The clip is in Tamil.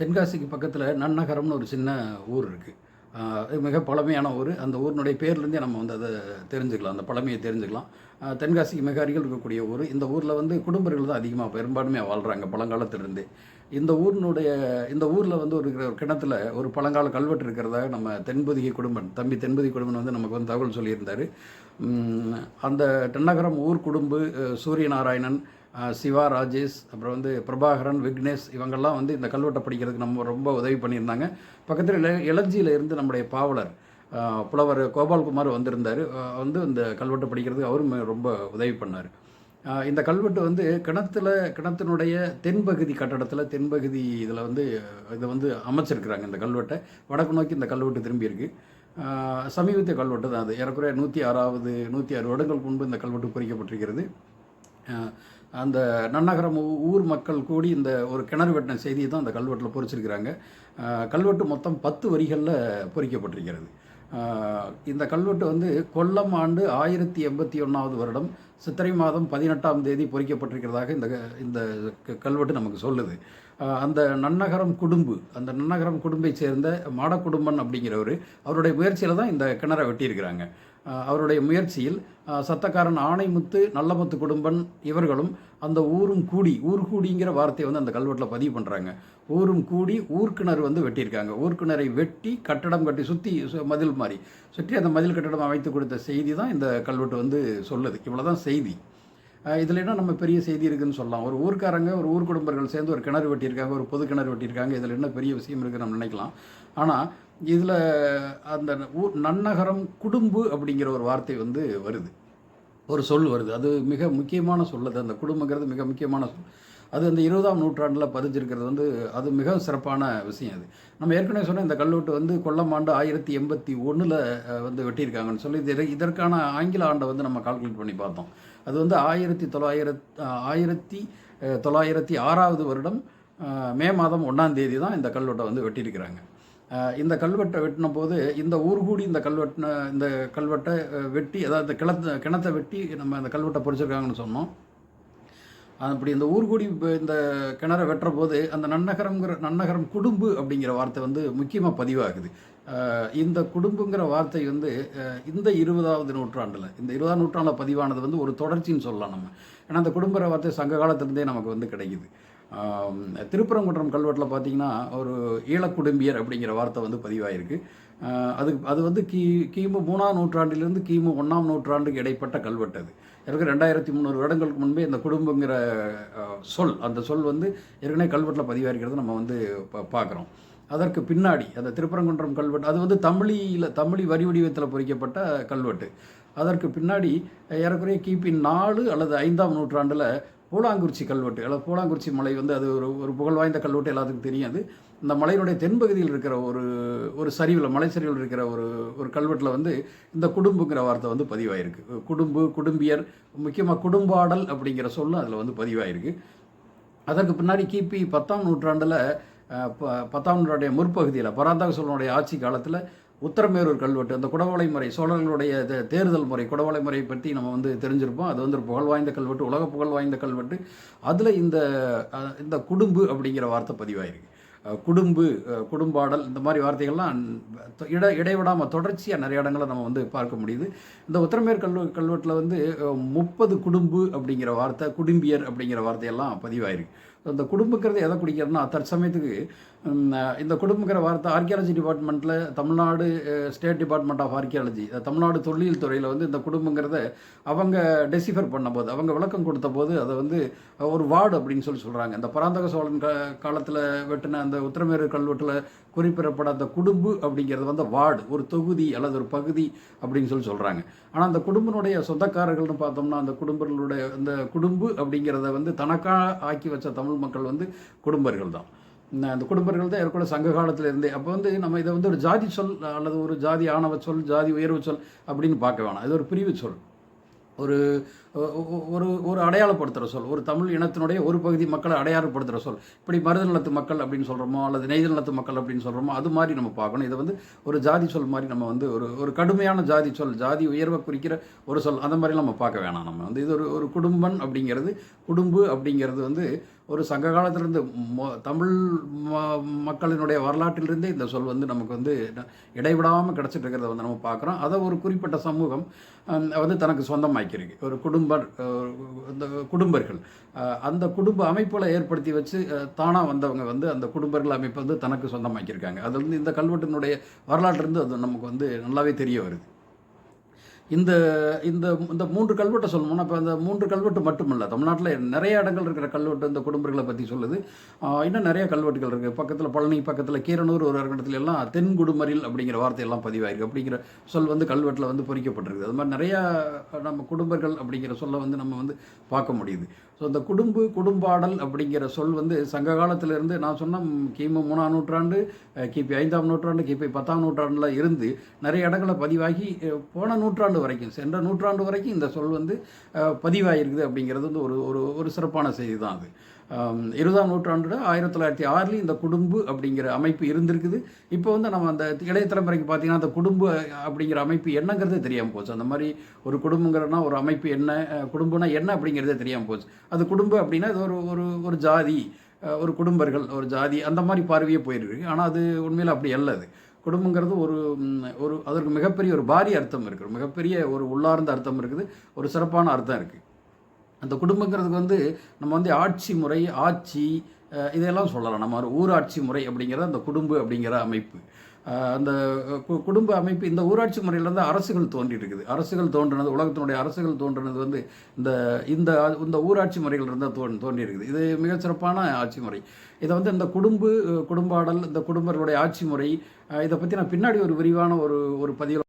தென்காசிக்கு பக்கத்தில் நன்னகரம்னு ஒரு சின்ன ஊர் இருக்குது அது மிக பழமையான ஊர். அந்த ஊரினுடைய பேர்லேருந்தே நம்ம வந்து அதை தெரிஞ்சுக்கலாம். அந்த பழமையை தெரிஞ்சுக்கலாம். தென்காசிக்கு மிக அருகில் இருக்கக்கூடிய ஊர். இந்த ஊரில் வந்து குடும்பங்கள் தான் அதிகமாக பெரும்பான்மையாக வாழ்கிறாங்க பழங்காலத்திலிருந்தே. இந்த ஊரினுடைய இந்த ஊரில் வந்து ஒரு ஒரு கிணத்துல ஒரு பழங்கால கல்வெட்டு இருக்கிறதாக நம்ம தென்பொதிகை குடும்பன் தம்பி தென்பதி குடும்பன் வந்து நமக்கு வந்து தகவல் சொல்லியிருந்தார். அந்த தென்னகரம் ஊர் குடும்பு சூரிய சூரியநாராயணன் சிவா ராஜேஷ் அப்புறம் வந்து பிரபாகரன் விக்னேஷ் இவங்கெல்லாம் வந்து இந்த கல்வெட்டை படிக்கிறதுக்கு நம்ம ரொம்ப உதவி பண்ணியிருந்தாங்க. பக்கத்தில் இளஞ்சியில் இருந்து நம்முடைய பாவலர் புலவர் கோபால்குமார் வந்திருந்தார். வந்து இந்த கல்வெட்டை படிக்கிறதுக்கு அவரும் ரொம்ப உதவி பண்ணார். இந்த கல்வெட்டு வந்து கிணத்துல கிணத்தினுடைய தென்பகுதி கட்டடத்தில் தென்பகுதி இதில் வந்து இதை வந்து அமைச்சிருக்கிறாங்க இந்த கல்வெட்டை. வடக்கு நோக்கி இந்த கல்வெட்டு திரும்பியிருக்கு சமீபத்திய கல்வெட்டு தான் அது. ஏறக்குறைய நூற்றி ஆறாவது நூற்றி ஆறு வருடங்களுக்கு முன்பு இந்த கல்வெட்டு குறிக்கப்பட்டிருக்கிறது அந்த நன்னகரம் ஊ- ஊர் மக்கள் கூடி இந்த ஒரு கிணறு வெட்டின செய்தியை தான் அந்த கல்வெட்டில் பொறிச்சிருக்கிறாங்க. கல்வெட்டு மொத்தம் பத்து வரிகளில் பொறிக்கப்பட்டிருக்கிறது. இந்த கல்வெட்டு வந்து கொல்லம் ஆண்டு ஆயிரத்தி எண்பத்தி ஒன்றாவது வருடம் சித்திரை மாதம் பதினெட்டாம் தேதி பொறிக்கப்பட்டிருக்கிறதாக இந்த க- இந்த க- கல்வெட்டு நமக்கு சொல்லுது. அந்த நன்னகரம் குடும்பு அந்த நன்னகரம் குடும்பை சேர்ந்த மாடக்குடும்பன் அப்படிங்கிறவர் அவருடைய முயற்சியில் தான் இந்த கிணறை வெட்டியிருக்கிறாங்க. அவருடைய முயற்சியில் சத்தக்காரன் ஆணைமுத்து நல்லமுத்து குடும்பன் இவர்களும் அந்த ஊரும் கூடி ஊர் கூடிங்கிற வார்த்தையை வந்து அந்த கல்வெட்டில் பதிவு பண்ணுறாங்க ஊரும் கூடி ஊர்க்கிணறு வந்து வெட்டியிருக்காங்க. ஊர்க்கிணறை வெட்டி கட்டடம் கட்டி சுற்றி மதில் மாதிரி சுற்றி அந்த மதில் கட்டடம் அமைத்து கொடுத்த செய்தி தான் இந்த கல்வெட்டு வந்து சொல்லுது. இவ்வளோ தான் செய்தி இதில் என்ன நம்ம பெரிய செய்தி இருக்குன்னு சொல்லலாம். ஒரு ஊர்க்காரங்க ஒரு ஊர் குடும்பங்கள் சேர்ந்து ஒரு கிணறு வெட்டியிருக்காங்க ஒரு பொது கிணறு வெட்டியிருக்காங்க. இதில் என்ன பெரிய விஷயம் இருக்குன்னு நம்ம நினைக்கலாம். ஆனால் இதில் அந்த ஊர் நன்னகரம் குடும்பு அப்படிங்கிற ஒரு வார்த்தை வந்து வருது. ஒரு சொல் வருது. அது மிக முக்கியமான சொல் அது. அந்த குடும்பங்கிறது மிக முக்கியமான சொல். அது அந்த இருபதாம் நூற்றாண்டில் பதிஞ்சிருக்கிறது வந்து அது மிக சிறப்பான விஷயம் அது. நம்ம ஏற்கனவே சொன்ன இந்த கல்வெட்டு வந்து கொல்லம் ஆண்டு ஆயிரத்தி எண்பத்தி ஒன்றில் வந்து வெட்டியிருக்காங்கன்னு சொல்லி இது இதற்கான ஆங்கில ஆண்டை வந்து நம்ம கால்குலேட் பண்ணி பார்த்தோம். அது வந்து ஆயிரத்தி தொள்ளாயிரத் ஆயிரத்தி தொள்ளாயிரத்தி ஆறாவது வருடம் மே மாதம் ஒன்றாம் தேதி தான் இந்த கல்வெட்டை வந்து வெட்டியிருக்கிறாங்க. இந்த கல்வெட்டை வெட்டின போது இந்த ஊர் கூடி இந்த கல்வெட்டின இந்த கல்வெட்டை வெட்டி அதாவது இந்த கிணத்த கிணத்தை வெட்டி நம்ம இந்த கல்வெட்டை பொறிச்சிருக்காங்கன்னு சொன்னோம். அப்படி இந்த ஊர்கூடி இப்ப இந்த கிணறை வெட்டுற போது அந்த நன்னகரம்ங்கிற நன்னகரம் குடும்பு அப்படிங்கிற வார்த்தை வந்து முக்கியமாக பதிவாகுது. இந்த குடும்பங்கிற வார்த்தை வந்து இந்த இருபதாவது நூற்றாண்டில் இந்த இருபதாம் நூற்றாண்டில் பதிவானது வந்து ஒரு தொடர்ச்சின்னு சொல்லலாம் நம்ம. ஏன்னா அந்த குடும்பங்கிற வார்த்தை சங்க காலத்திலேருந்தே நமக்கு வந்து கிடைக்குது. திருப்பரங்குன்றம் கல்வெட்டில் பார்த்தீங்கன்னா ஒரு ஈழக்குடும்பியர் அப்படிங்கிற வார்த்தை வந்து பதிவாயிருக்கு. அதுக்கு அது அது வந்து கி கிமு மூணாம் நூற்றாண்டிலிருந்து கிமு ஒன்றாம் நூற்றாண்டுக்கு இடைப்பட்ட கல்வெட்டு அது. எனக்கு ரெண்டாயிரத்தி முந்நூறு வருடங்களுக்கு முன்பே இந்த குடும்பங்கிற சொல் அந்த சொல் வந்து ஏற்கனவே கல்வெட்டில் பதிவாயிருக்கிறது நம்ம வந்து பா- பார்க்குறோம் அதற்கு பின்னாடி அந்த திருப்பரங்குன்றம் கல்வெட்டு அது வந்து தமிழில் தமிழி வரி வடிவத்தில் பொறிக்கப்பட்ட கல்வெட்டு. அதற்கு பின்னாடி ஏறக்குறைய கிபி நாலு அல்லது ஐந்தாம் நூற்றாண்டில் பூலாங்குறிச்சி கல்வெட்டு. அல்லது பூலாங்குறிச்சி மலை வந்து அது ஒரு ஒரு புகழ் வாய்ந்த கல்வெட்டு எல்லாத்துக்கும் தெரியும் அது இந்த மலையினுடைய தென்பகுதியில் இருக்கிற ஒரு ஒரு சரிவில் மலை சரிவில் இருக்கிற ஒரு ஒரு கல்வெட்டில் வந்து இந்த குடும்புங்கிற வார்த்தை வந்து பதிவாயிருக்கு. குடும்பு குடும்பியர் முக்கியமாக குடும்பாடல் அப்படிங்கிற சொல்லும் அதில் வந்து பதிவாயிருக்கு. அதற்கு பின்னாடி கிபி பத்தாம் நூற்றாண்டில் ப- பத்தாம் நூற்றாண்டுடைய முற்பகுதியில் பராந்தக சோழனுடைய ஆட்சி காலத்தில் உத்தரமேரூர் கல்வெட்டு அந்த குடவளை முறை சோழர்களுடைய தேர்தல் முறை குடவளை முறையை பற்றி நம்ம வந்து தெரிஞ்சிருப்போம். அது வந்து ஒரு புகழ் வாய்ந்த கல்வெட்டு உலக புகழ் வாய்ந்த கல்வெட்டு. அதில் இந்த இந்த குடும்பு அப்படிங்கிற வார்த்தை பதிவாயிருக்கு. குடும்பு குடும்பாடல் இந்த மாதிரி வார்த்தைகள்லாம் இட இடைவிடாமல் தொடர்ச்சியாக நிறைய இடங்களை நம்ம வந்து பார்க்க முடியுது. இந்த உத்தரமேர் கல்வெ கல்வெட்டில் வந்து முப்பது குடும்பு அப்படிங்கிற வார்த்தை குடும்பியர் அப்படிங்கிற வார்த்தையெல்லாம் பதிவாயிருக்கு. அந்த குடும்பங்கிறது எதை குடிக்கிறதுனா தற்சமயத்துக்கு இந்த குடும்பங்கிற வார்த்தை ஆர்கியாலஜி டிபார்ட்மெண்ட்டில் Tamil Nadu state department of archaeology Tamil Nadu தொழில் துறையில் வந்து இந்த குடும்பங்கிறத அவங்க டெசிஃபர் பண்ணும்போது அவங்க விளக்கம் கொடுத்த போது அதை வந்து ஒரு வார்டு அப்படின்னு சொல்லி சொல்கிறாங்க இந்த பராந்தக சோழன் காலத்தில் வெட்டின அந்த உத்தரமேறு கல்வெட்டில் குறிப்பிடப்பட அந்த குடும்பு அப்படிங்கிறது வந்து வார்டு ஒரு தொகுதி அல்லது ஒரு பகுதி அப்படின்னு சொல்லி சொல்கிறாங்க ஆனால் அந்த குடும்பனுடைய சொந்தக்காரர்கள்னு பார்த்தோம்னா அந்த குடும்பங்களுடைய அந்த குடும்பு அப்படிங்கிறத வந்து தனக்காக ஆக்கி வச்ச தமிழ் மக்கள் வந்து குடும்பர்கள் தான் அந்த குடும்பர்கள் தான் ஏற்கனவே சங்க காலத்தில் இருந்தே. அப்போ வந்து நம்ம இதை வந்து ஒரு ஜாதி சொல் அல்லது ஒரு ஜாதி ஆணவ சொல் ஜாதி உயர்வு சொல் அப்படின்னு பார்க்க வேணாம். இது ஒரு பிரிவு சொல். ஒரு ஒரு ஒரு அடையாளப்படுத்துகிற சொல். ஒரு தமிழ் இனத்தினுடைய ஒரு பகுதி மக்களை அடையாளப்படுத்துகிற சொல். இப்படி மருத நிலத்து மக்கள் அப்படின்னு சொல்கிறோமோ அல்லது நெய்த நிலத்து மக்கள் அப்படின்னு சொல்கிறோமோ அது மாதிரி நம்ம பார்க்கணும். இதை வந்து ஒரு ஜாதி சொல் மாதிரி நம்ம வந்து ஒரு ஒரு கடுமையான ஜாதி சொல் ஜாதி உயர்வை குறிக்கிற ஒரு சொல் அந்த மாதிரிலாம் நம்ம பார்க்க வேணாம் நம்ம. வந்து இது ஒரு ஒரு குடும்பம் அப்படிங்கிறது குடும்பு அப்படிங்கிறது வந்து ஒரு சங்க காலத்திலிருந்து மொ- தமிழ் ம- மக்களினுடைய வரலாற்றிலிருந்தே இந்த சொல் வந்து நமக்கு வந்து இடைவிடாமல் கிடச்சிட்டு இருக்கிறத வந்து நம்ம பார்க்குறோம். அதை ஒரு குறிப்பிட்ட சமூகம் வந்து தனக்கு சொந்தமாக்கியிருக்கு. ஒரு குடும்பர் இந்த குடும்பர்கள். அந்த குடும்ப அமைப்புகளை ஏற்படுத்தி வச்சு தானாக வந்தவங்க வந்து அந்த குடும்பர்கள் அமைப்பு வந்து தனக்கு சொந்தமாக்கியிருக்காங்க. அது வந்து இந்த கல்வெட்டினுடைய வரலாற்றிலிருந்து அது நமக்கு வந்து நல்லாவே தெரிய வருது. இந்த இந்த இந்த மூன்று கல்வெட்டை சொல்லணும்னா இப்போ அந்த மூன்று கல்வெட்டு மட்டுமல்ல தமிழ்நாட்டில் நிறைய இடங்கள் இருக்கிற கல்வெட்டு இந்த குடும்பங்களை பற்றி சொல்லுது. இன்னும் நிறைய கல்வெட்டுகள் இருக்குது பக்கத்தில் பழனி பக்கத்தில் கீரனூர் ஒரு இடத்துல எல்லாம் தென்குடுமரில் அப்படிங்கிற வார்த்தையெல்லாம் பதிவாயிருக்கு. அப்படிங்கிற சொல் வந்து கல்வெட்டில் வந்து பொறிக்கப்பட்டிருக்கு அது மாதிரி நிறையா நம்ம குடும்பங்கள் அப்படிங்கிற சொல்லை வந்து நம்ம வந்து பார்க்க முடியுது. ஸோ இந்த குடும்பு குடும்பாடல் அப்படிங்கிற சொல் வந்து சங்க காலத்திலிருந்து நான் சொன்ன கிமு மூணாம் நூற்றாண்டு கிபி ஐந்தாம் நூற்றாண்டு கிபி பத்தாம் நூற்றாண்டில் இருந்து நிறைய இடங்களில் பதிவாகி போன நூற்றாண்டு வரைக்கும் சென்ற நூற்றாண்டு வரைக்கும் இந்த சொல் வந்து பதிவாகிருக்குது அப்படிங்கிறது வந்து ஒரு ஒரு ஒரு சிறப்பான செய்தி தான் அது. இருபதாம் நூற்றாண்டு ஆயிரத்தி தொள்ளாயிரத்தி ஆறுலேயும் இந்த குடும்பு அப்படிங்கிற அமைப்பு இருந்திருக்குது. இப்போ வந்து நம்ம அந்த இளைய தலைமுறைக்கு பார்த்தீங்கன்னா அந்த குடும்பு அப்படிங்கிற அமைப்பு என்னங்கிறதே தெரியாமல் போச்சு. அந்த மாதிரி ஒரு குடும்பங்கிறனா ஒரு அமைப்பு என்ன குடும்பம்னா என்ன அப்படிங்கிறதே தெரியாமல் போச்சு. அது குடும்பம் அப்படின்னா இது ஒரு ஒரு ஒரு ஜாதி ஒரு குடும்பர்கள் ஒரு ஜாதி அந்த மாதிரி பார்வையே போயிருக்கு. ஆனால் அது உண்மையில் அப்படி அல்ல அது. குடும்பங்கிறது ஒரு ஒரு அதற்கு மிகப்பெரிய ஒரு பாரிய அர்த்தம் இருக்குது. மிகப்பெரிய ஒரு உள்ளார்ந்த அர்த்தம் இருக்குது. ஒரு சிறப்பான அர்த்தம் இருக்குது. அந்த குடும்பங்கிறதுக்கு வந்து நம்ம வந்து ஆட்சி முறை ஆட்சி இதையெல்லாம் இதெல்லாம் சொல்லலாம். நம்ம ஊராட்சி முறை அப்படிங்கிறது அந்த குடும்ப அப்படிங்கிற அமைப்பு. அந்த கு- குடும்ப அமைப்பு இந்த ஊராட்சி முறையிலேருந்து அரசுகள் தோன்றி இருக்குது அரசுகள் தோன்றினது உலகத்தினுடைய அரசுகள் தோன்றினது வந்து இந்த இந்த இந்த ஊராட்சி முறைகள் இருந்தால் தோன் தோன்றி இருக்குது இது மிகச்சிறப்பான ஆட்சி முறை. இதை வந்து இந்த குடும்ப குடும்பாடல் இந்த குடும்பங்களுடைய ஆட்சி முறை இதை பற்றி நான் பின்னாடி ஒரு விரிவான ஒரு ஒரு பதிவில்